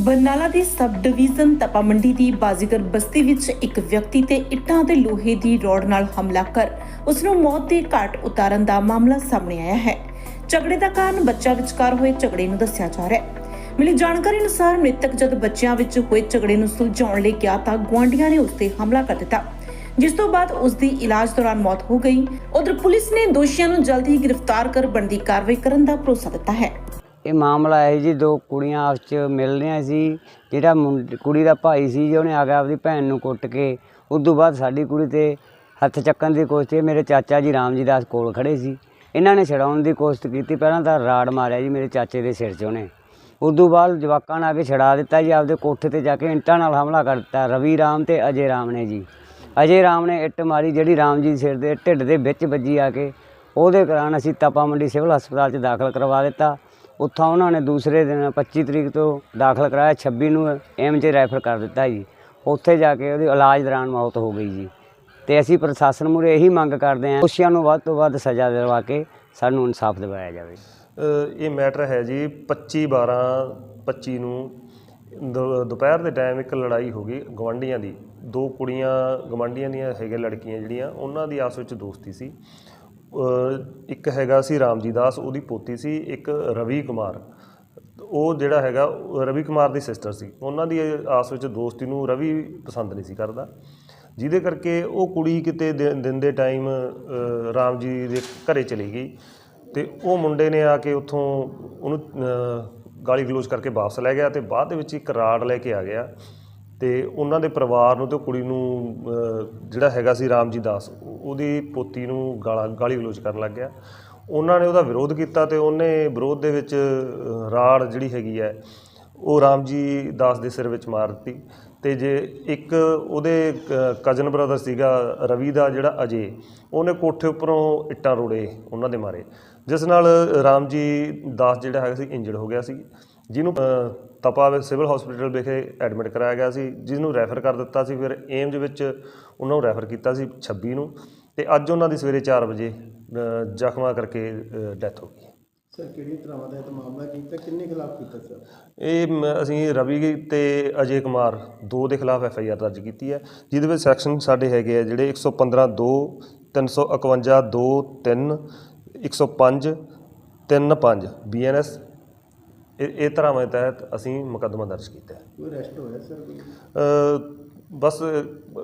ਬਰਨਾਲਾ ਦੀ sub division Tapa Mandi ਦੀ ਬਾਜ਼ੀਗਰ ਬਸਤੀ ਵਿੱਚ ਇੱਕ ਵਿਅਕਤੀ ਤੇ ਇੱਟਾਂ ਤੇ ਲੋਹੇ ਦੀ ਰੋਡ ਨਾਲ ਹਮਲਾ ਕਰ ਉਸ ਨੂੰ ਮੌਤ ਦੇ ਘਾਟ ਉਤਾਰਨ ਦਾ ਮਾਮਲਾ ਸਾਹਮਣੇ ਆਇਆ ਹੈ। ਝਗੜੇ ਦਾ ਕਾਰਨ ਬੱਚਾ ਵਿਚਕਾਰ ਹੋਏ ਝਗੜੇ ਨੂੰ ਦੱਸਿਆ ਜਾ ਰਿਹਾ ਹੈ। ਮਿਲੀ ਜਾਣਕਾਰੀ ਅਨੁਸਾਰ ਮ੍ਰਿਤਕ ਜਦ ਬੱਚਿਆਂ ਵਿੱਚ ਹੋਏ ਝਗੜੇ ਨੂੰ ਸੁਲਝਾਉਣ ਲਈ ਗਿਆ ਤਾਂ ਗੁਆਂਢੀਆਂ ਨੇ ਉਸ ਤੇ ਹਮਲਾ ਕਰ ਦਿੱਤਾ, ਜਿਸ ਤੋਂ ਬਾਅਦ ਉਸ ਦੀ ਇਲਾਜ ਦੌਰਾਨ ਮੌਤ ਹੋ ਗਈ। ਉਧਰ ਪੁਲਿਸ ਨੇ ਦੋਸ਼ੀਆਂ ਨੂੰ ਜਲਦ ਹੀ ਗ੍ਰਿਫਤਾਰ ਕਰ ਬਣਦੀ ਕਾਰਵਾਈ ਕਰਨ ਦਾ ਭਰੋਸਾ ਦਿੱਤਾ ਹੈ। ਇਹ ਮਾਮਲਾ ਹੈ ਜੀ ਦੋ ਕੁੜੀਆਂ ਆਪਸ ਚ ਮਿਲ ਰਹੀਆਂ ਸੀ, ਜਿਹੜਾ ਮੁੰਡ- ਕੁੜੀ ਦਾ ਭਾਈ ਸੀ ਜੀ, ਉਹਨੇ ਆ ਕੇ ਆਪਦੀ ਭੈਣ ਨੂੰ ਕੁੱਟ ਕੇ ਉਸ ਤੋਂ ਬਾਅਦ ਸਾਡੀ ਕੁੜੀ ਤੇ ਹੱਥ ਚੱਕਣ ਦੀ ਕੋਸ਼ਿਸ਼ ਕੀਤੀ। ਮੇਰੇ ਚਾਚਾ ਜੀ ਰਾਮ ਜੀ ਦਾਸ ਕੋਲ ਖੜੇ ਸੀ। ਇਹਨਾਂ ਨੇ ਛਡਾਉਣ ਦੀ ਕੋਸ਼ਿਸ਼ ਕੀਤੀ, ਪਹਿਲਾਂ ਤਾਂ ਰਾੜ ਮਾਰਿਆ ਜੀ ਮੇਰੇ ਚਾਚੇ ਦੇ ਸਿਰ 'ਚ ਉਹਨੇ। ਉਸ ਤੋਂ ਬਾਅਦ ਜਵਾਕਾਂ ਨੇ ਆ ਕੇ ਛਡਾ ਦਿੱਤਾ ਜੀ, ਆਪਦੇ ਕੋਠੇ ਤੇ ਜਾ ਕੇ ਇੰਟਾਂ ਨਾਲ ਹਮਲਾ ਕਰ ਦਿੱਤਾ, ਰਵੀ ਰਾਮ ਤੇ ਅਜੇ ਰਾਮ ਨੇ ਜੀ। ਅਜੇ ਰਾਮ ਨੇ ਇੱਟ ਮਾਰੀ, ਜਿਹੜੀ ਰਾਮ ਜੀ ਦੇ ਸਿਰ ਦੇ ਢਿੱਡ ਦੇ ਵਿੱਚ ਵੱਜੀ ਆ ਕੇ, ਉਹਦੇ ਕਾਰਨ ਅਸੀਂ ਤਪਾ ਮੰਡੀ ਸਿਵਲ ਹਸਪਤਾਲ 'ਚ ਦਾਖਲ ਕਰਵਾ ਦਿੱਤਾ। ਉੱਥੋਂ ਉਹਨਾਂ ਨੇ ਦੂਸਰੇ ਦਿਨ 25 ਤਰੀਕ ਤੋਂ ਦਾਖਲ ਕਰਾਇਆ 26 ਨੂੰ ਐਮ ਰੈਫਰ ਕਰ ਦਿੱਤਾ ਜੀ। ਉੱਥੇ ਜਾ ਕੇ ਉਹਦੀ ਇਲਾਜ ਦੌਰਾਨ ਮੌਤ ਹੋ ਗਈ ਜੀ। ਤੇ ਅਸੀਂ ਪ੍ਰਸ਼ਾਸਨ ਮੂਹਰੇ ਇਹੀ ਮੰਗ ਕਰਦੇ ਹਾਂ, ਦੋਸ਼ੀਆਂ ਨੂੰ ਵੱਧ ਤੋਂ ਵੱਧ ਸਜ਼ਾ ਦਿਵਾ ਕੇ ਸਾਨੂੰ ਇਨਸਾਫ ਦਿਵਾਇਆ ਜਾਵੇ। ਇਹ ਮੈਟਰ ਹੈ ਜੀ 25 12 25 ਨੂੰ ਦੁ- ਦੁਪਹਿਰ ਦੇ ਟਾਈਮ ਇੱਕ ਲੜਾਈ ਹੋ ਗਈ ਗਵਾਂਢੀਆਂ ਦੀ। ਦੋ ਕੁੜੀਆਂ ਗਵਾਂਢੀਆਂ ਦੀਆਂ ਹੈਗੇ ਲੜਕੀਆਂ ਜਿਹੜੀਆਂ, ਉਹਨਾਂ ਦੀ ਆਪਸ ਵਿੱਚ ਦੋਸਤੀ ਸੀ। ਇੱਕ ਹੈਗਾ ਸੀ ਰਾਮਜੀ ਦਾਸ ਉਹਦੀ ਪੋਤੀ ਸੀ ਇੱਕ ਰਵੀ ਕੁਮਾਰ। ਉਹ ਜਿਹੜਾ ਹੈਗਾ, ਰਵੀ ਕੁਮਾਰ ਦੀ ਸਿਸਟਰ ਸੀ। ਉਹਨਾਂ ਦੀ ਆਸ ਵਿੱਚ ਦੋਸਤੀ ਨੂੰ ਰਵੀ ਪਸੰਦ ਨਹੀਂ ਸੀ ਕਰਦਾ। ਜਿਹਦੇ ਕਰਕੇ ਉਹ ਕੁੜੀ ਕਿਤੇ ਦਿਨ ਦਿਨ ਦੇ ਟਾਈਮ ਰਾਮ ਜੀ ਦੇ ਘਰੇ ਚਲੀ ਗਈ ਤੇ ਉਹ ਮੁੰਡੇ ਨੇ ਆ ਕੇ ਉੱਥੋਂ ਉਹਨੂੰ ਗਾਲੀ ਗਲੋਚ ਕਰਕੇ ਵਾਪਸ ਲੈ ਗਿਆ ਤੇ ਬਾਅਦ ਦੇ ਵਿੱਚ ਇੱਕ ਰਾੜ ਲੈ ਕੇ ਆ ਗਿਆ। ਤੇ ਉਹਨਾਂ ਦੇ ਪਰਿਵਾਰ ਨੂੰ ਤੇ ਉਹ ਕੁੜੀ ਨੂੰ ਜਿਹੜਾ ਹੈਗਾ ਸੀ ਰਾਮਜੀ ਦਾਸ, ਉਹਦੀ ਪੋਤੀ ਨੂੰ ਗਾਲਾਂ, ਗਾਲੀ ਗਲੋਚ ਕਰਨ ਲੱਗ ਗਿਆ। ਉਹਨਾਂ ਨੇ ਉਹਦਾ ਵਿਰੋਧ ਕੀਤਾ ਤੇ ਉਹਨੇ ਵਿਰੋਧ ਦੇ ਵਿੱਚ ਰਾੜ ਜਿਹੜੀ ਹੈਗੀ ਹੈ, ਉਹ ਰਾਮਜੀ ਦਾਸ ਦੇ ਸਿਰ ਵਿੱਚ ਮਾਰ ਦਿੱਤੀ। ਤੇ ਜੇ ਇੱਕ ਉਹਦੇ ਕਜ਼ਨ ਬ੍ਰਦਰ ਸੀਗਾ ਰਵੀ ਦਾ ਜਿਹੜਾ ਅਜੇ, ਉਹਨੇ ਕੋਠੇ ਉੱਪਰੋਂ ਇੱਟਾਂ ਰੋੜੇ ਉਹਨਾਂ ਦੇ ਮਾਰੇ। ਜਿਸ ਨਾਲ ਰਾਮਜੀ ਦਾਸ ਜਿਹੜਾ ਹੈਗਾ ਸੀ ਇੰਜਰਡ ਹੋ ਗਿਆ ਸੀ। ਜਿਹਨੂੰ ਤਪਾ ਸਿਵਲ ਹਸਪੀਟਲ ਵਿਖੇ ਐਡਮਿਟ ਕਰਾਇਆ ਗਿਆ ਸੀ ਜਿਸ ਨੂੰ ਰੈਫਰ ਕਰ ਦਿੱਤਾ ਸੀ ਫਿਰ ਏਮਜ ਵਿੱਚ ਉਹਨਾਂ ਨੂੰ ਰੈਫਰ ਕੀਤਾ ਸੀ 26 ਨੂੰ ਤੇ ਅੱਜ ਉਹਨਾਂ ਦੀ ਸਵੇਰੇ 4 ਵਜੇ ਜ਼ਖਮਾਂ ਕਰਕੇ ਡੈਥ ਹੋ ਗਈ। ਸਰ ਕਿਹੜੀ ਤਰ੍ਹਾਂ ਦਾ ਇਹ ਮਾਮਲਾ ਕੀਤਾ? ਕਿੰਨੇ ਖਿਲਾਫ ਕੀਤਾ ਸਰ? ਇਹ ਅਸੀਂ ਰਵੀ ਤੇ ਅਜੇ ਕੁਮਾਰ ਦੋ ਦੇ ਖਿਲਾਫ ਐਫ ਆਈ ਆਰ ਦਰਜ ਕੀਤੀ ਹੈ ਜਿਹਦੇ ਵਿੱਚ ਸੈਕਸ਼ਨ ਸਾਡੇ ਹੈਗੇ ਆ ਜਿਹੜੇ 115 2 351 2 3 105 3 5 ਬੀਐਨਐਸ ਇਹ ਇਹ ਧਾਰਾਵਾਂ ਦੇ ਤਹਿਤ ਅਸੀਂ ਮੁਕੱਦਮਾ ਦਰਜ ਕੀਤਾ ਹੈ। ਕੋਈ ਅਰੈਸਟ ਹੋਇਆ ਸਰ? ਕੋਈ ਅ, ਬਸ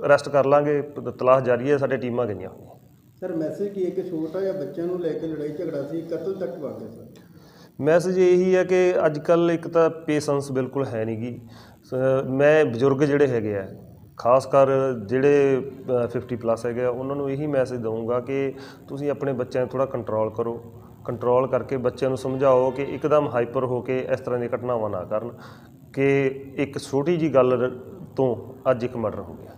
ਅਰੈਸਟ ਕਰ ਲਾਂਗੇ ਤਲਾਸ਼ ਜਾਰੀ ਹੈ ਸਾਡੇ ਟੀਮਾਂ ਗਈਆਂ ਹੋਈਆਂ। ਸਰ ਮੈਸੇਜ ਕੀ ਹੈ ਕਿ ਛੋਟਾ ਜਿਹਾ ਬੱਚਿਆਂ ਨੂੰ ਲੈ ਕੇ ਲੜਾਈ ਝਗੜਾ ਸੀ? ਕਤਲ ਤੱਕ ਵਗ ਗਿਆ ਸਰ? ਮੈਸੇਜ ਇਹੀ ਹੈ ਕਿ ਅੱਜ ਕੱਲ ਇੱਕ ਤਾਂ ਪੇਸ਼ੈਂਸ ਬਿਲਕੁਲ ਹੈ ਨਹੀਂਗੀ ਮੈਂ ਬਜ਼ੁਰਗ ਜਿਹੜੇ ਹੈਗੇ ਆ ਖਾਸ ਕਰ ਜਿਹੜੇ ਅ, 50 ਪਲੱਸ ਹੈਗੇ ਆ ਉਹਨਾਂ ਨੂੰ ਇਹੀ ਮੈਸੇਜ ਦਊਂਗਾ ਕਿ ਤੁਸੀਂ ਆਪਣੇ ਬੱਚਿਆਂ ਨੂੰ ਥੋੜਾ ਕੰਟਰੋਲ ਕਰੋ। ਕੰਟਰੋਲ ਕਰਕੇ ਬੱਚਿਆਂ ਨੂੰ ਸਮਝਾਓ ਕਿ ਇੱਕਦਮ ਹਾਈਪਰ ਹੋ ਕੇ ਇਸ ਤਰ੍ਹਾਂ ਦੀਆਂ ਘਟਨਾਵਾਂ ਨਾ ਕਰਨ ਕਿ ਇੱਕ ਛੋਟੀ ਜੀ ਗੱਲ ਤੋਂ ਅੱਜ ਇੱਕ ਮਰਡਰ ਹੋ ਗਿਆ।